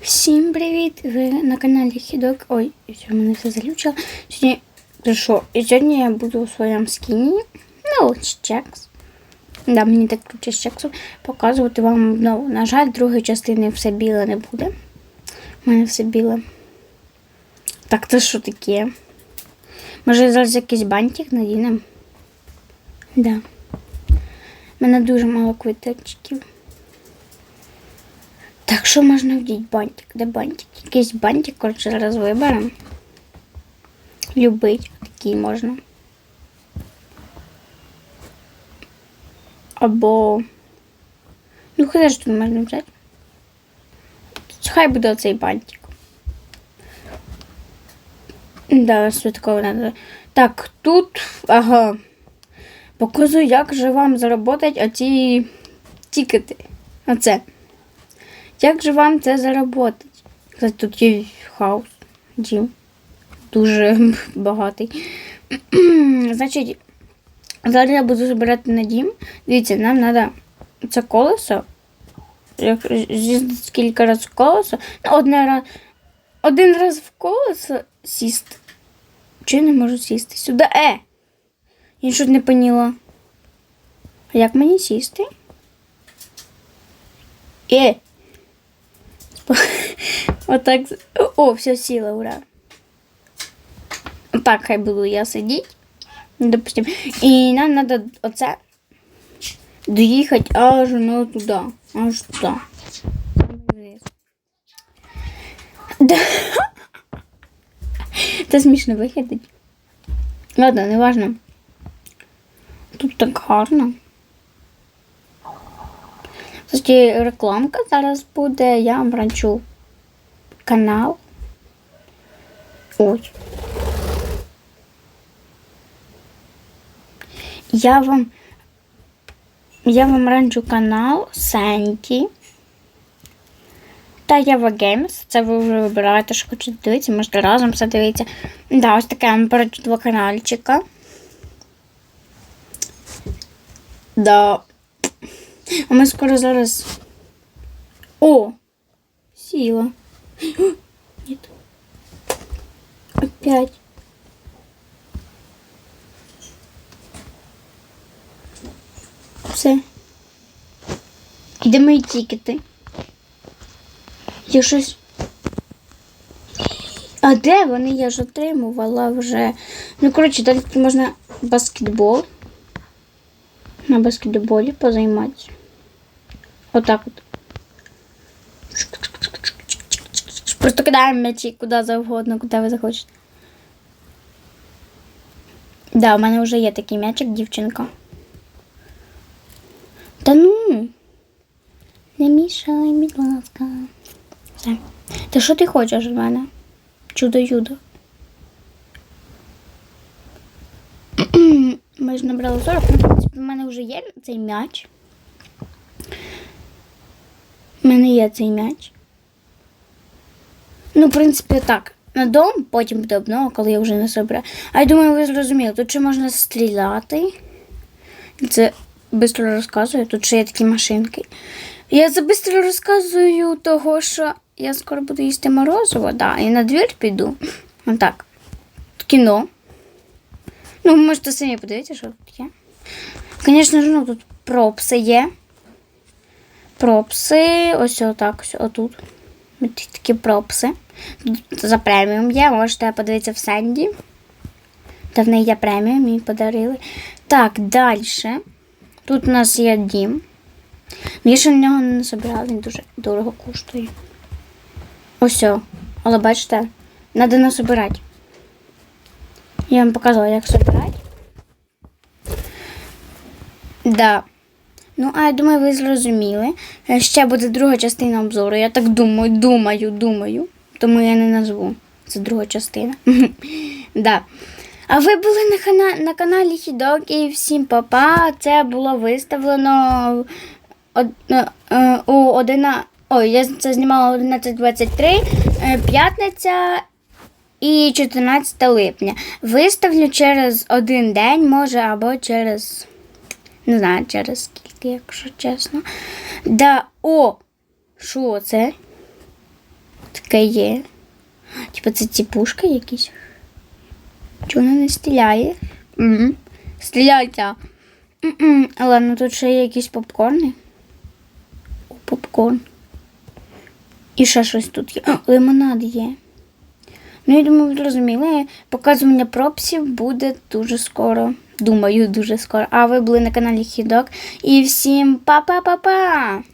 Всім привіт! Ви на каналі Хідок. Ой, все, мене все залючило. Сьогодні що? І сьогодні я буду у своєму скіні. Ну, з чекс. Да, мені так круче з чексу показувати вам. Ну, на жаль, другої частини все біле не буде. У мене все біле. Так, це що таке? Може зараз якийсь бантик надінемо? Да. У мене дуже мало квиточків. Так, що можна вдіти бантик? Де бантик? Якийсь бантик, коротше, зараз виберемо. Любий такий можна. Або. Ну, хай ж тут можна взяти. Хай буде оцей бантик. Да, святково надо. Так, тут. Ага. Показую, як же вам заработать оці тікети. Оце. Як же вам це заработати? Тут є хаос, дім. Дуже багатий. Значить, зараз я буду збирати на дім. Дивіться, нам треба це колесо. Кілька разів в колесо. Ну, одне раз, один раз в колесо сісти. Чи я не можу сісти? Сюди. Е! Я щось не поняла. Як мені сісти? Е! Отак. О, все, сіла, ура. Так, хай буду я сидіти. Допустим. І нам треба оце доїхати аж ну туди. Аж туди. Да. Це смішно виглядить. Ладно, не важно. Тут так гарно. Кстати, рекламка зараз буде. Я вам ранчу канал. Ой. Я вам я вам ранчу канал Сенті. Та Єва Геймс. Це ви вже вибираєте, що хочете дивитися, можете разом все дивитися. Да, ось таке вам порадю два каналчика. Да. А ми скоро зараз. О! Сіла. Нет. Опять. Все. Де мої тікети? Я щось. А де вони? Я ж отримувала вже. Ну, коротше, далі можна баскетбол. На баскетболі позайматися. Отак от. Просто кидаємо м'ячі куди завгодно, куди ви захочете. Да, у мене вже є такий м'ячик, дівчинка. Та ну. Не мішай, будь ласка. Все. Та що ти хочеш від мене? Чудо-юдо. Ми ж набрали 40, ну, в мене вже є цей м'яч. У мене є цей м'яч. Ну, в принципі, так. На дом, потім буде обнова, коли я вже не собираю. А я думаю, ви зрозуміли, тут ще можна стріляти. Це швидко розказую, тут ще є такі машинки. Я це швидко розказую, того що я скоро буду їсти морозиво, да, і на двір піду. Отак. Кіно. Ну, ви можете самі подивитися, що тут є. Звісно ж, ну тут пропси є. Пропси, ось отак, ось отут. Такі пропси. За преміум є, можете подивитися в Сенді. Та в неї є преміум, мені подарили. Так, далі. Тут у нас є дім. Я ще на нього не збирала, він дуже дорого коштує. Ось. Але бачите, треба насобирати. Я вам показала, як собирати. Да. Ну, а я думаю, ви зрозуміли. Е, Ще буде друга частина обзору. Я так думаю, думаю, думаю. Тому я не назву. Це друга частина. да. А ви були на, кана- на каналі Хідок і всім папа. Це було виставлено е, е, у 11... Ой, я це знімала 11.23, е, п'ятниця і 14 липня. Виставлю через один день, може, або через. Не знаю, через скільки, якщо чесно. Да, о! Що це? таке є? Типа це ці пушки якісь? Чого вона не стріляє? Угу. Стріляйте. М-м. Ладно, тут ще є якісь попкорни. О, попкорн. І ще щось тут є. А, лимонад є. Ну, я думаю, ви зрозуміли, показування пропсів буде дуже скоро. Думаю, дуже скоро. А ви були на каналі Хідок. І всім па-па-па-па!